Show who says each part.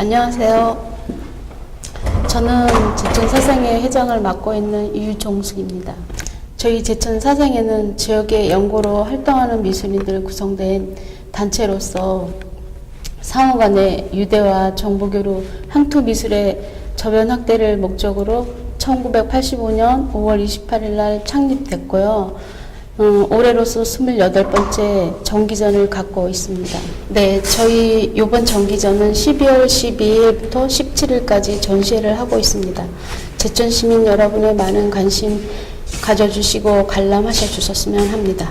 Speaker 1: 안녕하세요. 저는 제천 사생회 회장을 맡고 있는 유종숙입니다. 저희 제천 사생회는 지역의 연구로 활동하는 미술인들 구성된 단체로서 상호 간의 유대와 정보교류 향토 미술의 저변 확대를 목적으로 1985년 5월 28일 날 창립됐고요. 음, 올해로서 28번째 정기전을 갖고 있습니다. 네, 저희 이번 정기전은 12월 12일부터 17일까지 전시회를 하고 있습니다. 제천 시민 여러분의 많은 관심 가져주시고 관람하셔 주셨으면 합니다.